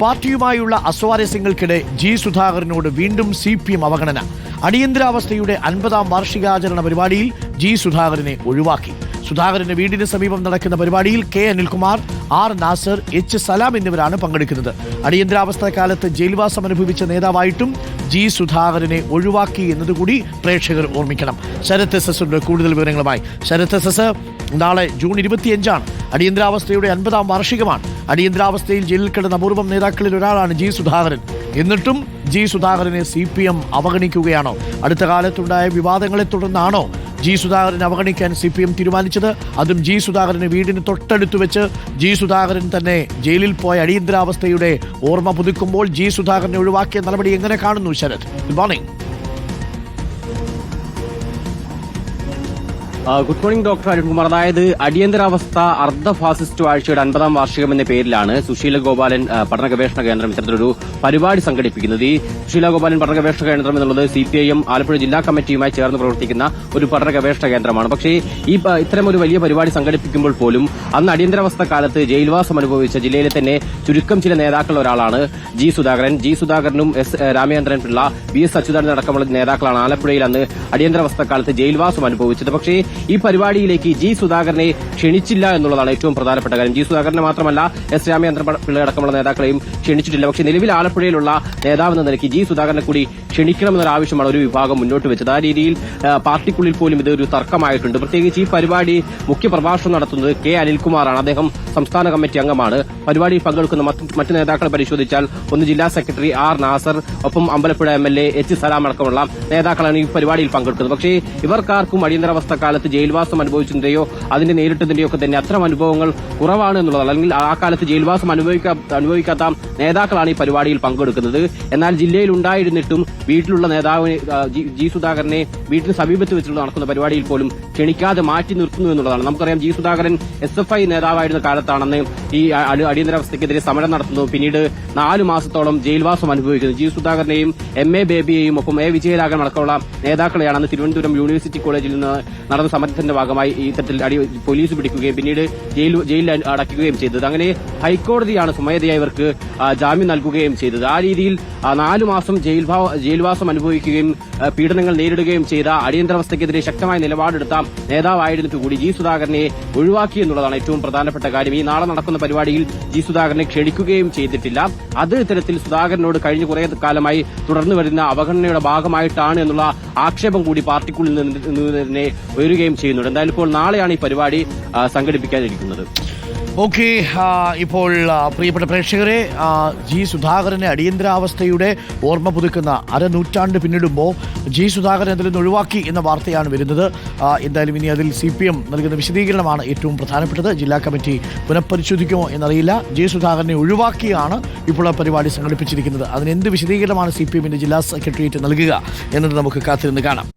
പാർട്ടിയുമായുള്ള അസ്വാരസ്യങ്ങൾക്കിടെ G സുധാകരനോട് വീണ്ടും C P M അവഗണന. അടിയന്തരാവസ്ഥയുടെ അൻപതാം വാർഷികാചരണ പരിപാടിയിൽ ജി സുധാകരനെ ഒഴിവാക്കി. സുധാകരന്റെ വീടിന് സമീപം നടക്കുന്ന പരിപാടിയിൽ K Anilkumar R Nasar H Salam എന്നിവരാണ് പങ്കെടുക്കുന്നത്. അടിയന്തരാവസ്ഥ കാലത്ത് ജയിൽവാസം അനുഭവിച്ച നേതാവായിട്ടും ജി സുധാകരനെ ഒഴിവാക്കി എന്നതുകൂടി പ്രേക്ഷകർ ഓർമ്മിക്കണം. ശരത് എസ് കൂടുതൽ വിവരങ്ങളുമായി ശരത് എസ് എസ് നാളെ ജൂൺ ഇരുപത്തിയഞ്ചാണ്. അടിയന്തരാവസ്ഥയുടെ അൻപതാം വാർഷികമാണ്. അടിയന്തരാവസ്ഥയിൽ ജയിലിൽ കിടന്ന അപൂർവം നേതാക്കളിൽ ഒരാളാണ് ജി സുധാകരൻ. എന്നിട്ടും ജി സുധാകരനെ സി പി എം അവഗണിക്കുകയാണോ? അടുത്ത കാലത്തുണ്ടായ വിവാദങ്ങളെ തുടർന്നാണോ ജി സുധാകരൻ അവഗണിക്കാൻ സി പി എം തീരുമാനിച്ചത്? അതും ജി സുധാകരന് വീടിന് തൊട്ടടുത്ത് വെച്ച് ജി സുധാകരൻ തന്നെ ജയിലിൽ പോയ അടിയന്തരാവസ്ഥയുടെ ഓർമ്മ പുതുക്കുമ്പോൾ ജി സുധാകരനെ ഒഴിവാക്കിയ നടപടി എങ്ങനെ കാണുന്നു Sarath? Good morning good morning doctor Arunkumar അതായത് അടിയന്തരാവസ്ഥ അർദ്ധ ഫാസിസ്റ്റ് വാഴ്ചയുടെ അൻപതാം വാർഷികം എന്ന പേരിലാണ് സുശീല ഗോപാലൻ പഠന ഗവേഷണ കേന്ദ്രം ഇത്തരത്തിലൊരു പരിപാടി സംഘടിപ്പിക്കുന്നത്. ഈ സുശീല ഗോപാലൻ പഠന ഗവേഷണ കേന്ദ്രം എന്നുള്ളത് C P I M Alappuzha ജില്ലാ കമ്മിറ്റിയുമായി ചേർന്ന് പ്രവർത്തിക്കുന്ന ഒരു പഠന ഗവേഷണ കേന്ദ്രമാണ്. പക്ഷേ ഈ ഇത്തരം ഒരു വലിയ പരിപാടി സംഘടിപ്പിക്കുമ്പോൾ പോലും അന്ന് അടിയന്തരാവസ്ഥ കാലത്ത് ജയിൽവാസം അനുഭവിച്ച ജില്ലയിലെ തന്നെ ചുരുക്കം ചില നേതാക്കളിൽ ഒരാളാണ് ജി സുധാകരൻ. ജി സുധാകരനും S Ramachandran Pillai V S Achuthanandan അടക്കമുള്ള നേതാക്കളാണ് ആലപ്പുഴയിൽ അന്ന് അടിയന്തരാവസ്ഥ കാലത്ത് ജയിൽവാസം അനുഭവിച്ചത്. പക്ഷേ ഈ പരിപാടിയിലേക്ക് ജി സുധാകരനെ ക്ഷണിച്ചില്ല എന്നുള്ളതാണ് ഏറ്റവും പ്രധാനപ്പെട്ട കാര്യം. ജി സുധാകരനെ മാത്രമല്ല എസ് രാമചന്ദ്രൻ പിള്ള അടക്കമുള്ള നേതാക്കളെയും ക്ഷണിച്ചിട്ടില്ല. പക്ഷേ നിലവിൽ ആലപ്പുഴയിലുള്ള നേതാവെന്ന നിലയ്ക്ക് ജി സുധാകരനെ കൂടി ക്ഷണിക്കണമെന്നൊരു ആവശ്യമാണ് ഒരു വിഭാഗം മുന്നോട്ട് വെച്ചത്. ആ രീതിയിൽ പാർട്ടിക്കുള്ളിൽ പോലും ഇതൊരു തർക്കമായിട്ടുണ്ട്. പ്രത്യേകിച്ച് ഈ പരിപാടി മുഖ്യ പ്രഭാഷണം നടത്തുന്നത് കെ അനിൽകുമാറാണ്. അദ്ദേഹം സംസ്ഥാന കമ്മിറ്റി അംഗമാണ്. പരിപാടിയിൽ പങ്കെടുക്കുന്ന മറ്റ് നേതാക്കളെ പരിശോധിച്ചാൽ ഒന്ന് ജില്ലാ സെക്രട്ടറി ആർ നാസർ ഒപ്പം Ambalappuzha M L A H Salam അടക്കമുള്ള നേതാക്കളാണ് ഈ പരിപാടിയിൽ പങ്കെടുക്കുന്നത് പക്ഷേ ഇവർക്കാർക്കും അടിയന്തരാവസ്ഥ കാലത്ത് ജയിൽവാസം അനുഭവിച്ചതിന്റെയോ അതിന്റെ നേരിട്ടതിന്റെയോ ഒക്കെ തന്നെ അത്തരം അനുഭവങ്ങൾ കുറവാണ് എന്നുള്ളതാണ്. അല്ലെങ്കിൽ ആ കാലത്ത് ജയിൽവാസം അനുഭവിക്കാ അനുഭവിക്കാത്ത നേതാക്കളാണ് ഈ പരിപാടിയിൽ പങ്കെടുക്കുന്നത്. എന്നാൽ ജില്ലയിൽ ഉണ്ടായിരുന്നിട്ടും വീട്ടിലുള്ള നേതാവിനെ ജി- സുധാകരനെ വീട്ടിന് സമീപത്ത് വെച്ചുള്ള നടക്കുന്ന പരിപാടിയിൽ പോലും ക്ഷണിക്കാതെ മാറ്റി നിർത്തുന്നു എന്നുള്ളതാണ്. നമുക്കറിയാം G Sudhakaran S F I നേതാവായിരുന്ന കാലത്താണെന്ന് ഈ അടിയന്തരാവസ്ഥയ്ക്കെതിരെ സമരം നടത്തുന്നു. പിന്നീട് നാലു മാസത്തോളം ജയിൽവാസം അനുഭവിക്കുന്നു. ജി സുധാകരനെയും എം എ ബേബിയെയും ഒപ്പം എ വിജയരാഘവൻ അടക്കമുള്ള നേതാക്കളെയാണെന്ന് തിരുവനന്തപുരം യൂണിവേഴ്സിറ്റി കോളേജിൽ നിന്ന് നടന്ന സമരത്തിന്റെ ഭാഗമായി ഈ ഇത്തരത്തിൽ അടി പോലീസ് പിടിക്കുകയും പിന്നീട് ജയിൽ ജയിലിൽ അടയ്ക്കുകയും ചെയ്തത്. അങ്ങനെ ഹൈക്കോടതിയാണ് സ്വമേധയായി ഇവർക്ക് ജാമ്യം നൽകുകയും ചെയ്തത്. ആ രീതിയിൽ നാലു മാസം ജയിൽ ജയിൽവാസം അനുഭവിക്കുകയും പീഡനങ്ങൾ നേരിടുകയും ചെയ്ത അടിയന്തരാവസ്ഥയ്ക്കെതിരെ ശക്തമായ നിലപാടെടുത്ത നേതാവായിരുന്നിട്ട് കൂടി ജി സുധാകരനെ ഒഴിവാക്കി എന്നുള്ളതാണ് ഏറ്റവും പ്രധാനപ്പെട്ട കാര്യം. ഈ നാളെ നടക്കുന്ന പരിപാടിയിൽ ജി സുധാകരനെ ക്ഷണിക്കുകയും ചെയ്തിട്ടില്ല. അത് ഇത്തരത്തിൽ സുധാകരനോട് കഴിഞ്ഞ കുറേ കാലമായി തുടർന്നു വരുന്ന അവഗണനയുടെ ഭാഗമായിട്ടാണ് എന്നുള്ള ആക്ഷേപം കൂടി പാർട്ടിക്കുള്ളിൽ നിന്ന് തന്നെ തന്നെ ഉയരുകയും ചെയ്യുന്നുണ്ട്. എന്തായാലും ഇപ്പോൾ നാളെയാണ് ഈ പരിപാടി സംഘടിപ്പിക്കാനിരിക്കുന്നത്. ഓക്കെ ഇപ്പോൾ പ്രിയപ്പെട്ട പ്രേക്ഷകരെ ജി സുധാകരനെ അടിയന്തരാവസ്ഥയുടെ ഓർമ്മ പുതുക്കുന്ന അരനൂറ്റാണ്ട് പിന്നിടുമ്പോൾ ജി സുധാകരൻ അതിൽ നിന്ന് ഒഴിവാക്കി എന്ന വാർത്തയാണ് വരുന്നത്. എന്തായാലും ഇനി അതിൽ സി പി എം നൽകുന്ന വിശദീകരണമാണ് ഏറ്റവും പ്രധാനപ്പെട്ടത്. ജില്ലാ കമ്മിറ്റി പുനഃപരിശോധിക്കുമോ എന്നറിയില്ല. ജി സുധാകരനെ ഒഴിവാക്കിയാണ് ഇപ്പോൾ ആ പരിപാടി സംഘടിപ്പിച്ചിരിക്കുന്നത്. അതിന് എന്ത് വിശദീകരണമാണ് സി പി എമ്മിന്റെ ജില്ലാ സെക്രട്ടേറിയറ്റ് നൽകുക എന്നത് നമുക്ക് കാത്തിരുന്ന് കാണാം.